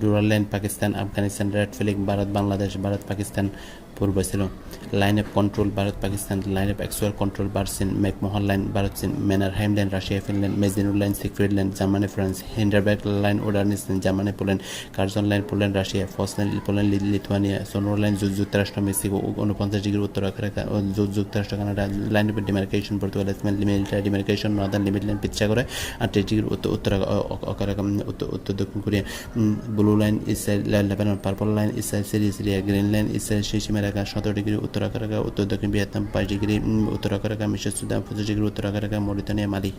Durand line Pakistan, Afghanistan, Radcliffe Bharat, Bangladesh, Bharat, Pakistan, পূর্ব ছিল line of control, Bharat, Pakistan, line of actual control চীন McMahon line, Bharat, চীন Mannerheim line Russia, Finland Maginot line Siegfried line, Germany, France Hindenburg line ওডার্নিস Germany, Poland, Curzon line, Poland, Russia, Foch line, Poland Lithuania, সোনোর line যুক্তরাষ্ট্র, Mexico উনপঞ্চাশ degree, উত্তর Africa যুক্তরাষ্ট্র, Canada, line of demarcation, Portugal military demarcation, northern limit line পিচ্ছা করে আটত্রিশ degree উত্তর উত্তর উত্তর দক্ষিণ Korea. Blue line Israel Lebanon purple line Israel Syria Syria green line Israel সীমা রেখা সতেরো ডিগ্রি উত্তর আকারাকা উত্তর দক্ষিণ ভিয়েতনাম পাঁচ ডিগ্রি উত্তর আকারাকা মিশর সুদান পঁচিশ ডিগ্রি উত্তর আকারাকা মরিতানিয়া মালি